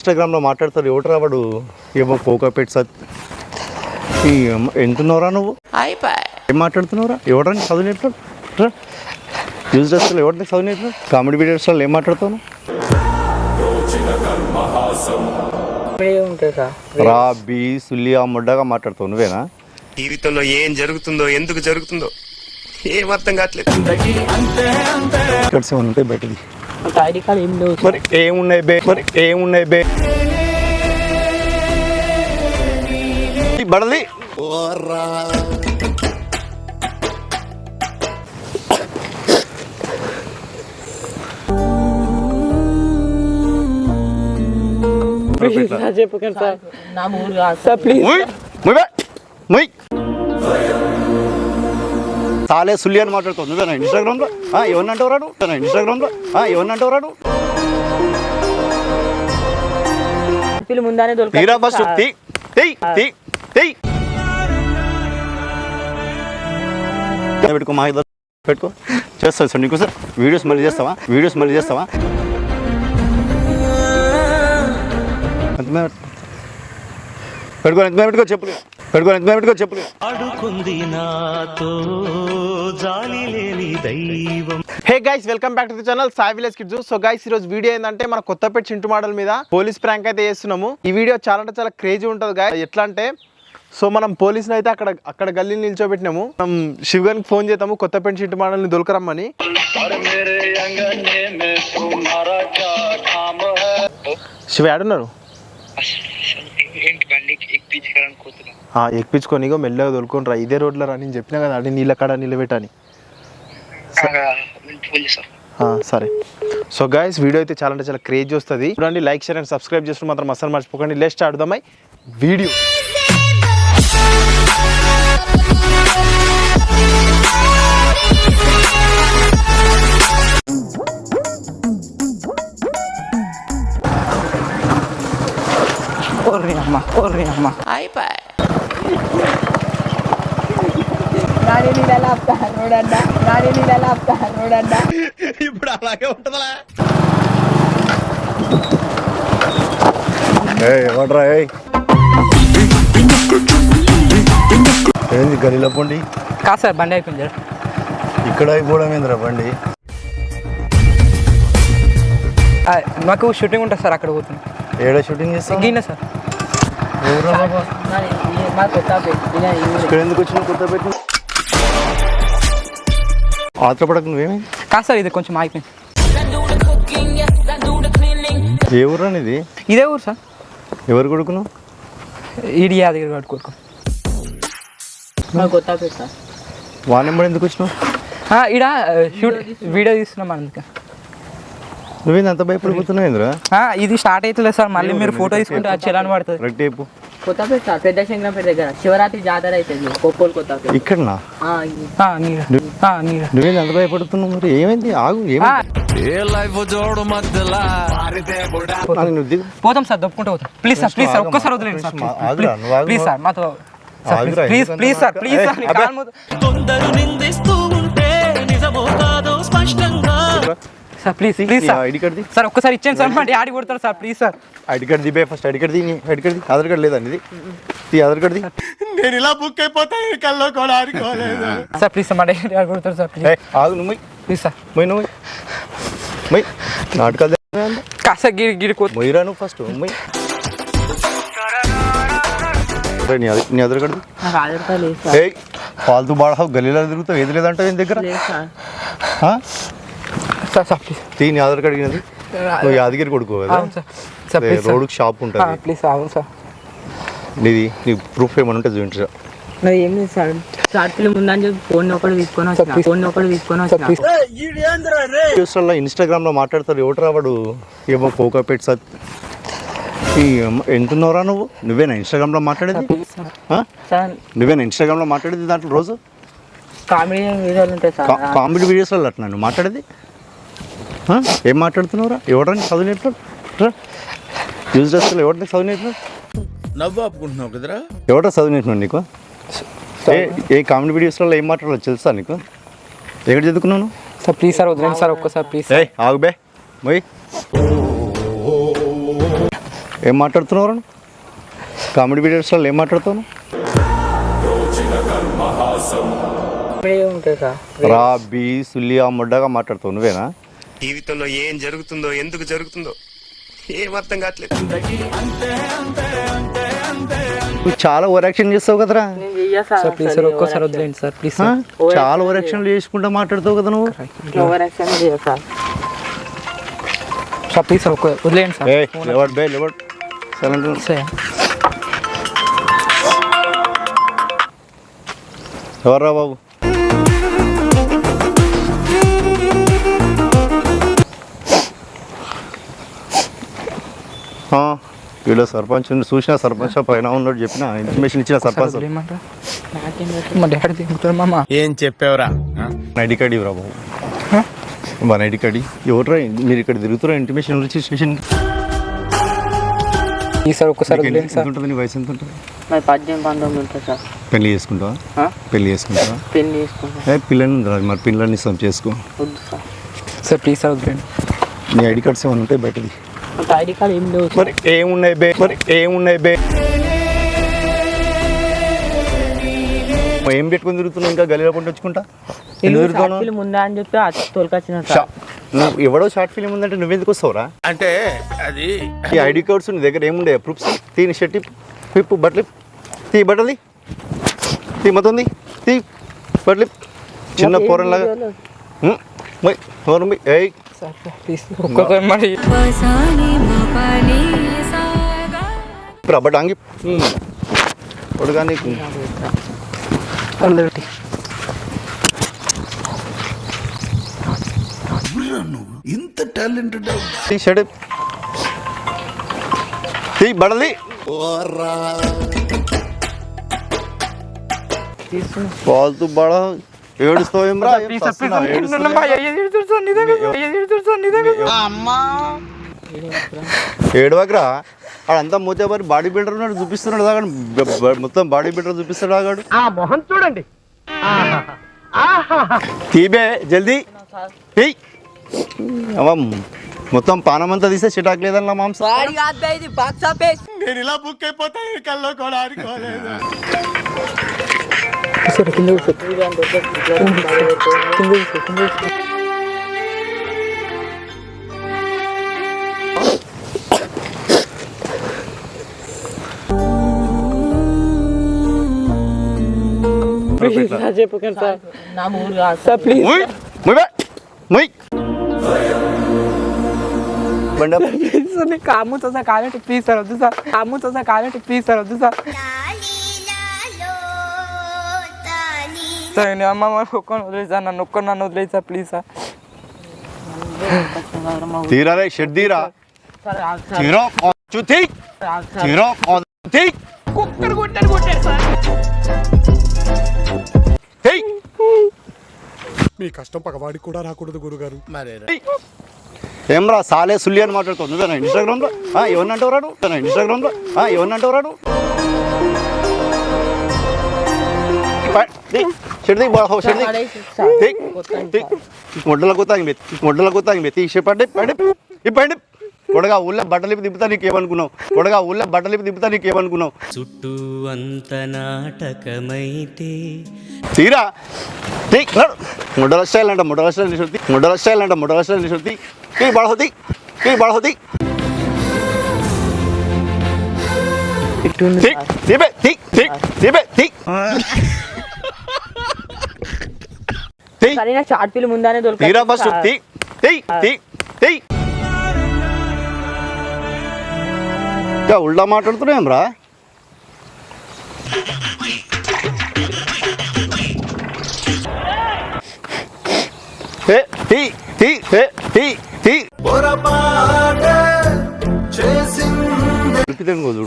ఇన్స్టాగ్రామ్లో మాట్లాడతారు ఎవడరా వాడు? ఏమో కోకాపేట్ సత్. ఈ అమ్మ- ఎంతున్నావురా నువ్వు? ఏం మాట్లాడుతున్నావురా? ఎవడని చదువు నేర్పుతాడు? యూజ్ డ్రెస్లో ఎవరిని చదువు నేర్పుతాడు? కామెడీ వీడియోస్లో ఏం మాట్లాడుతావు ఉంటుంది సార్ రా బీ సుల్లియా ముడ్డగా మాట్లాడుతావు. నువ్వేనా? జీవితంలో ఏం జరుగుతుందో ఎందుకు జరుగుతుందో ఏం అర్థం కావట్లేదు. ఇక్కడ బయటది ఐడి కార్డ్ ఏం లేవు మరి ఏమున్నాయి బే? మరి ఏమున్నాయి బే? సార్ చెప్పకండి సార్ నా మూడు కాదు. సార్ ప్లీజ్ ముయ్. సాలే సుల్లి అని మాట్లాడుతావు నువ్వేనా ఇన్స్టాగ్రామ్లో? ఎవరిని అంటావు రాడు ఇన్స్టాగ్రామ్లో? ఎవరిని అంటావు రాడు ఫిల్మ్ ముందానే తీరా ఫస్ట్ తీ తీ తెయ్ పెట్టుకో మా ఇద్దరు పెట్టుకో. చేస్తావు సార్ నీకు సార్. వీడియోస్ మళ్ళీ చేస్తావా? వీడియోస్ మళ్ళీ చేస్తావా? ఎంత మీద పెట్టుకో ఎంత మీద పెట్టుకో చెప్పులు పెట్టుకో చెప్పులు hey guys welcome back to the channel Sai village kids so guys ఈ రోజు వీడియో ఏంటంటే మన కొత్తపేట చింటు మోడల్ మీద పోలీస్ ప్రాంక్ అయితే చేస్తున్నాము. ఈ వీడియో చాలా అంటే చాలా క్రేజీ ఉంటుంది గాయ ఎట్లా అంటే సో మనం పోలీసుని అయితే అక్కడ అక్కడ గల్లీని నిల్చోబెట్టినాము. మనం శివగానికి ఫోన్ చేద్దాము కొత్తపేట చింటు మోడల్ని దొలకరమ్మని. శివ ఏడున్నారు ఏంటి బండి ఎక్కించుకోవాలనుకుంటున్నాను ఆ, ఎక్కించుకొని ఇగో మెల్లగా దొలుకొని రా ఇదే రోడ్లో రా నేను చెప్పినా కదా అడి నీళ్ళ కాడ నిలబెట్టని. సరే. సో గైస్ వీడియో అయితే చాలా అంటే చాలా క్రేజ్ వస్తుంది. చూడండి లైక్ షేర్ అండ్ సబ్స్క్రైబ్ చేసుకుని మాత్రం అసలు మర్చిపోకండి. లెస్ట్ ఆడుదామై వీడియో ఓర్రి అమ్మ ఓర్రి అమ్మ నాని నీళ్ళ ఆపుతా రోడన్న నాని నీళ్ళ ఆపుతా రోడన్న ఇప్పుడు అలాగే ఉంటుందా ఏ ఎవడ్రా ఏయ్? ఏంది గలీలో పండి? కాదు సార్ బండి అయిపోయింది ఇక్కడ అయిపోవడం ఏందిరా బండి? మాకు షూటింగ్ ఉంటుంది సార్ అక్కడ పోతుంది. ఏడ షూటింగ్ గిన్నె సార్ ఎవరురా బాబా? మా కొత్త ఇక్కడ ఎందుకు వచ్చిన కొత్త పెట్టి ఆత్రపడక నువ్వేమి? కాదు సార్ ఇది కొంచెం ఆగిపోయింది. ఏ ఊరా ఇది? ఇదే ఊరు సార్. ఎవరు కొడుకును? ఈడి యాదగిరి వాడు కొడుకు. నెంబర్ ఎందుకు వచ్చినావు? ఈడ షూట్ వీడియో తీస్తున్నాం అందుకే. నువ్వేంది అంత భయపడిపోతున్నావు ఏంద్రా ఆ, ఇది స్టార్ట్ అవుతుంది సార్. మళ్ళీ మీరు ఫోటో తీసుకుంటే చలాన్ పడుతుంది. కరెక్ట్ చెప్పు కొత్తపేట సార్ పెద్ద శంకరంపేట దగ్గర. శివరాత్రి జాతర అవుతుంది కొప్పోలు కొత్తపేట నీడ నువ్వేంది అంత భయపడుతున్నావు మరి? ఏమైంది? ఆగు పోతాం. సార్ దప్పుకుంటూ పోతాం. ప్లీజ్ సార్ ప్లీజ్ సార్ ఒక్కసారి వదిలేండి సార్. ప్లీజ్. సార్ మాతో please please sir please sir ఏయ్, నీ అబ్బే. కాలు మోదు- sir please please sir ID card sir ఒక్కసారి ఇచ్చేయండి సార్ మా డాడీ కొడతారు sir please sir ID card దిబే first ID card the ID card Aadhaar card లేదండి ఇది ఈ ఆధార్ కార్డ్ ది. నేను ఇలా బుక్ అయిపోతాను కల్లో కూడా ఆడుకోలేదు. సార్ ప్లీజ్ సార్ మా డాడీ కొడతారు సార్ ప్లీజ్ ఆగు నువ్వు. ప్లీజ్ సార్ మొయ్ నువ్వు మొయ్. నాటకాలు? కాస్త గిరి గిరి కొ- మొయ్యరా నువ్వు ఫస్ట్ మొయ్. నీ ఆధార్- కార్డ్ కార్డు లేదు ఫాల్తూ బాడహావు గలీలో తిరుగుతావు ఏది లేదంటావు ఏం దగ్గర? లేదు సార్? సార్ సార్ ప్లీజ్ తీ నీ ఆధార్ కార్డ్ కింద నువ్వు యాదగిరి కొడుకు సార్. Sir sir. రోడ్కి షాప్ ఉంటుంది. ప్లీజ్ అవును సార్. నీది నీ ప్రూఫ్ ఏమైనా ఉంటుంది చూపించరా? నాది ఏం లేదు సార్. షార్ట్ ఫిల్మ్ ఉందని చెప్పి ఫోన్ ఒకటి తీసుకొని వచ్చిన. ఫోన్ ఒకటి తీసుకొని సార్ వచ్చిన. ప్లీజ్ వీడియోస్లో ఇన్స్టాగ్రామ్లో మాట్లాడతారు. ఎవడరా వాడు? ఏమో కోకాపేట్ సత్ ఈ అమ్మ- ఎంతున్నావురా నువ్వు? నువ్వేనా ఇన్స్టాగ్రామ్లో మాట్లాడేది? ఆ? సార్. నువ్వేనా ఇన్స్టాగ్రామ్లో మాట్లాడేది దాంట్లో రోజు? కామెడీ వీడియోలు ఉంటాయి సార్. కామెడీ వీడియోస్లో అట్లా నువ్వు మాట్లాడేది? ఏం మాట్లాడుతున్నావురా? ఎవడని చదువు నేర్పాడు యూజ్ డ్రెస్లో చదువు నేర్పాడు నవ్వు ఆపుకుంటున్నావు కదరా? ఎవడో చదువు నేర్పినాడు నీకు ఏ ఏ కామెడీ వీడియోస్లో ఏం మాట్లాడాలో తెలుసా నీకు? ఎక్కడ చదువుకున్నాను సార్ ప్లీజ్ సార్ వదిలేండి సార్ ఒక్కసారి ప్లీజ్ ఏయ్ ఆగు బే. మొయ్. ఏం మాట్లాడుతున్నారు కామెడీ వీడియోస్లో ఏం మాట్లాడుతాను ఉంటుంది సార్ రా బి సుల్లియా ముడ్డగా మాట్లాడుతావు నువ్వేనా? జీవితంలో ఏం జరుగుతుందో ఎందుకు జరుగుతుందో ఏం అర్థం కావట్లేదు. నువ్వు చాలా ఓవర్ యాక్షన్ చేస్తావు కదరా. సార్ ప్లీజ్ సార్ ఒక్కసారి వదిలేండి సార్ ప్లీజ్ ఆ? సార్ చాలా ఓవర్ యాక్షన్లు చేసుకుంటా మాట్లాడుతావు కదా నువ్వు. సార్. ప్లీజ్ సార్ ఒక్క వదిలేండి సార్. ఏ లేవట్ బే లేవట్. Silent sir. ఎవర్రా బాబు? వీళ్ళ సర్పంచ్ చూసిన సర్పంచ్ పైన ఉన్నాడు చెప్పిన ఇన్ఫర్మేషన్ ఇచ్చిన సార్ సర్పంచ్. వదిలేయమంటారా మా డాడీ దిగుతారు మామ. ఏం చెప్పావురా? ఐడి కార్డు ఇవ్వరా బాబు? మన ఐడి కార్డు ఎవరు మీరు ఇక్కడ తిరుగుతారా? ఇంటిమేషన్ వచ్చి స్టేషన్ ఈ సార్ ఒక్కసారి ఉంటుంది నీ వయసు ఎంత ఉంటుంది? మరి పద్దెనిమిది పంతొమ్మిది ఉంటుంది సార్. పెళ్ళి చేసుకుంటావా? పెళ్ళి చేసుకుంటావా? పెళ్ళి చేసుకుంటాం. పిల్లని మరి పిల్లని ఇస్తాం చేసుకో. వద్దు సార్. సార్ ప్లీజ్ సార్ నీ ఐడి కార్డ్స్ ఏమైనా ఉంటాయి బయటది. నాకు ఐడి కార్డ్ ఏం లేవు సార్. మరి ఏమున్నాయి బే? మరి ఏమున్నాయి బే? ఏం పెట్టుకొని తిరుగుతున్నావు? ఇంకా గలీలో పంట వచ్చుకుంటా ఎందుకు తిరుగుతున్నావు ఫిల్మ్ ఉందా అని చెప్పి అది తోలుకొచ్చిన షా- నువ్వు ఎవడో షార్ట్ ఫిలిం ఉందంటే నువ్వెందుకు వస్తావురా? అంటే అది ఈ ఐడి కార్డ్స్ నీ దగ్గర ఏముండే ప్రూఫ్స్? తీని షర్ట్ పిప్పు బట్టలు తీ బట్టలు తీ. మొత్తం తీ. తీ బట్టలు చిన్న పోరలాగా ఏయ్ సార్ ప్లీజ్ ఒక్కొక్కరు మరి అబ్బా డాంగి కొడుగా నీకు అందరికి ఇంత టాలెంటెడ్ తీ షర్ట్ తీ బడలి ఫాల్తు బడ ఏడుస్తావు ఏం రా ఏం సస్తున్నావు? ఏడుస్తున్నావు? ఏడవకరా? ఆడంతా బాడీ బిల్డర్ ఉన్నాడు చూపిస్తున్నాడు దాకా మొత్తం బాడీ బిల్డర్ చూపిస్తాడు ఆ మొహం చూడండి. తీబే జల్దీ. మొత్తం పానం అంతా తీస్తే చిటాక్ లేదన్న మాంసం. సార్ కింద కూర్చో. కింద కూర్చో, కింద కూర్చో. సార్ చెప్పకండి సార్ నా ఊరు కాదు సార్ ప్లీజ్ ముయ్ ముయ్ బే ముయ్ బండి ఆపు. సార్ నేను కాముతో సార్ కాలంటే ప్లీజ్ సార్ వద్దు సార్ కాముతో సార్ కాలంటే ప్లీజ్ సార్ వద్దు సార్ సార్ నేను అమ్మ ఒక్కని వదిలేదు సార్ నన్ను ఒక్కరు నన్ను వదిలేదు సార్ ప్లీజ్ సార్ తీరా రే షెడ్ తీరా సార్ ఆగు సార్ తీరా చూ తీ ఆగు సార్ తీరా తీ కుక్కర్ కొట్టాడు కొట్టాడు సార్ హేయ్ మీ కష్టం పగవాడికి కూడా రాకూడదు గురుగారు. మరి ఏం రా సాలే సుల్లి అని మాట్లాడుతావు నువ్వేనా ఇన్స్టాగ్రామ్లో? ఎవరిని అంటావు రాడు ఇన్స్టాగ్రామ్లో? ఎవరిని అంటావు రాడు చెడిది చెడిది మొడ్డల కొత్తాంగి మెత్తి మొడ్డల కొత్తాంగి మెత్తి చెప్పండి పండి ఇప్పండి కొడగా ఊళ్ళో బట్టలు ఇప్పి దింపుతా నీకేమనుకున్నావు కొడగా ఊళ్ళో బట్టలు ఇప్పి దింపుతా నీకేమనుకున్నావు చుట్టూ అంత నాటకమైతే తీరా ముడ్డల స్టైల్ అంట ముడ్డల స్టైల్ నిశ్రుతి ముడ్డల స్టైల్ అంట ముడ్డల స్టైల్ నిశ్రుతి తీ బడహోతి తీ బడహోతి తీ తీబే తీ తీ నాకు షార్ట్ ఫిల్మ్ ఉందానే ఉల్టా మాట్లాడుతున్నాం రా? ఏ తీ తీ ఏ తీ తీ.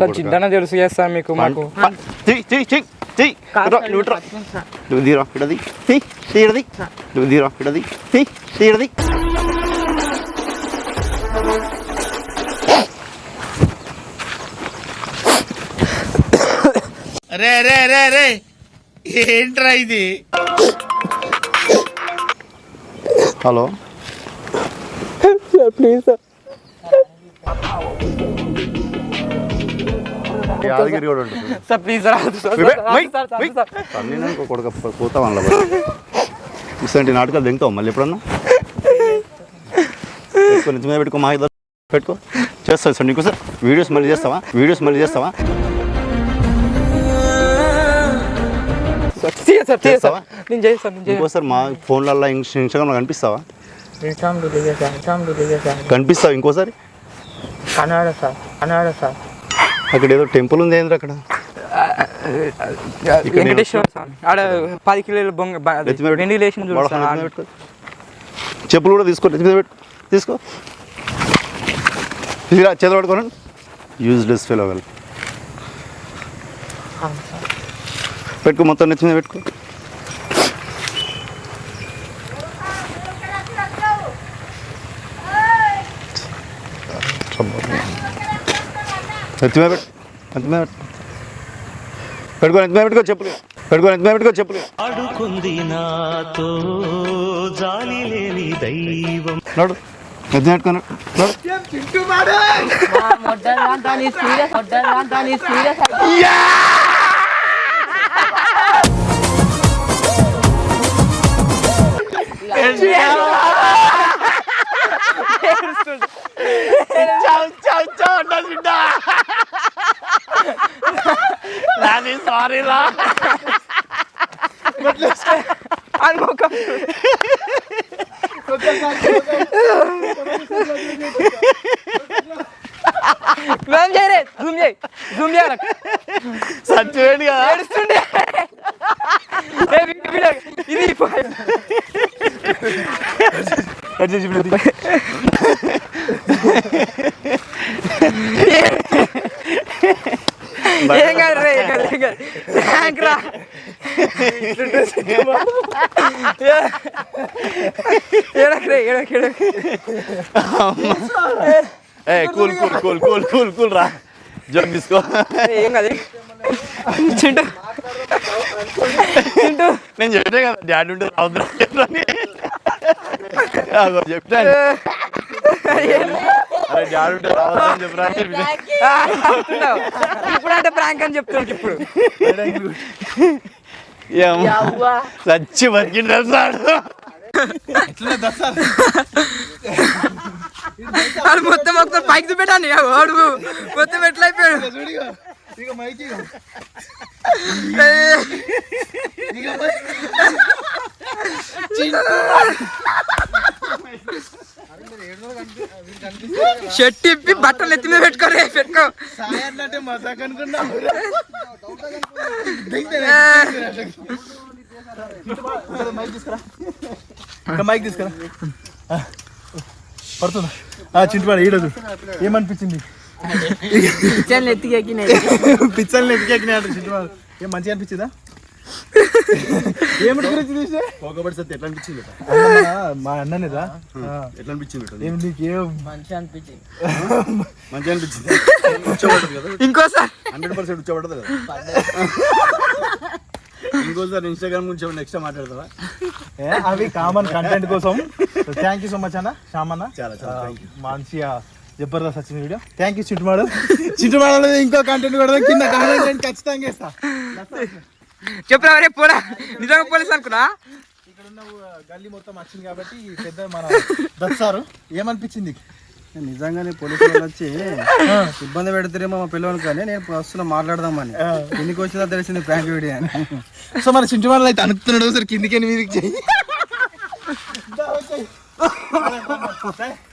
సార్ చిన్న తెలుసు సార్ మీకు మాకు. ఇట్రా, నువ్వు. నువ్వు తీరా ఇడది తీ తీయడది నువ్వు తీరా ఇడది తీ తీయడది రే రే రే రే. ఏంట్రా ఇది? హలో ప్లీజ్ సార్ యాదగిరి కూడా ఉంటుంది. సార్ ప్లీజ్ సార్ కొడుక పోతాం అందులో ఇట్లాంటి నాటకాలు దింగుతావు మళ్ళీ ఎప్పుడన్నా? పెట్టుకో నిజమే పెట్టుకో మా ఇద్దరు పెట్టుకో. చేస్తావు సార్ నీకు సార్. వీడియోస్ మళ్ళీ చేస్తావా? వీడియోస్ మళ్ళీ చేస్తావా? నేను చేస్తాను. ఇంకోసారి మా ఫోన్లలో ఇన్స్టాగ్రామ్లో కనిపిస్తావా? కనిపిస్తావు ఇంకోసారి? Kannada sir Kannada sir. అక్కడ ఏదో టెంపుల్ ఉంది ఏంద్ర అక్కడ? వెంకటేశ్వర స్వామి. ఆడ పది కిలోల బొంగ. వెంటిలేషన్. చెప్పులు కూడా తీసుకో తీసుకో. చేతులు పట్టుకోనండి యూజ్లెస్ ఫెలో పెట్టుకో మొత్తం మీద పెట్టుకో. నెత్తి మీద పెట్టు నెత్తి మీద పెట్టు పెట్టుకో నెత్తి మీద పెట్టుకో చెప్పులు పెట్టుకో నెత్తి మీద పెట్టుకో చెప్పులు ఆడుకుంది నాతో జాలి లేని దైవం నడు నెత్తి మీద పెట్టుకో నడు అనుకోక జూమ్ చేయరే జూమ్ చేయి జూమ్ చేయాలి సచ్చిపోయింది కదా ఏడుస్తుండే ఏ వీడియో, వీడియో. ఇది ఏం కాదు రే. థ్యాంక్ రా. ఏడక్ ఏ cool cool cool cool cool cool రా. జోక్ తీసుకో. ఏం కాదు. చింటూ. చింటూ. నేను చెప్పే కదా డాడీ ఉంటే రావద్దు చెప్తాను అరే డాడీ ఉంటే రావద్దు అని చెప్పరా ఇప్పుడు అంటే ప్రాంక్ అని చెప్తున్నాడు ఇప్పుడు. సచ్చి తెలుసాడు వాడు మొత్తం మొత్తం పైకి చూపెట్టాను వాడు మొత్తం ఎట్లా అయిపోయాడు? షర్ట్ ఇప్పి బట్టలు ఎత్తి మీద పెట్టుకోరే పెట్టుకో. మైక్ తీసుకురా. ఆ, పడుతుందా? ఆ, చింటుపాడు ఈడదు ఏమనిపించింది? పిచ్చల్ని ఎత్తికెక్కినాడు చింటుపాడు ఏం మంచిగా అనిపించిందా? ఏమిటి గురించి తీసే పోకబడి సత్తి ఎట్లా అనిపించింది మా అన్ననేదా? ఎట్లా అనిపించింది ఏం నీకేం మంచిగా అనిపించింది. మంచిగా అనిపించింది. కూర్చోబడదు కదా? ఇంకోసారి. హండ్రెడ్ పర్సెంట్ కూర్చోబడదు కదా? ఇంకోసారి ఇన్స్టాగ్రామ్ గురించి నెక్స్ట్ మాట్లాడతావా? ఏ, అవి కామన్ కంటెంట్ కోసం. థ్యాంక్ యూ సో మచ్ అన్న. శ్యామ్ అన్న చాలా, చాలా మంచిగా జబర్దస్త్ వచ్చింది వీడియో. థ్యాంక్ యూ చింటుమాడు చింటుమాడలో ఇంకో కంటెంట్ కూడా కింద కామెంట్ ఖచ్చితంగా ఇస్తా. చెప్పురా రే పోరా. నిజంగా పోలీస్ అనుకున్నా? ఇక్కడ ఉన్న గల్లీ మొత్తం వచ్చింది కాబట్టి పెద్ద మన దత్సారు ఏమనిపించింది నిజంగానే పోలీసు వాళ్ళు వచ్చి ఇబ్బంది పెడతారేమో మా పిల్లలు కానీ నేను వస్తున్నా మాట్లాడదామని. ఎన్నికి వచ్చిందో తెలిసింది ప్రాంక్ వీడియో అని. సో మన చింటుమాడలో అయితే అనుకుతున్నాడు సరే కిందికి మీదికి చెయ్యి.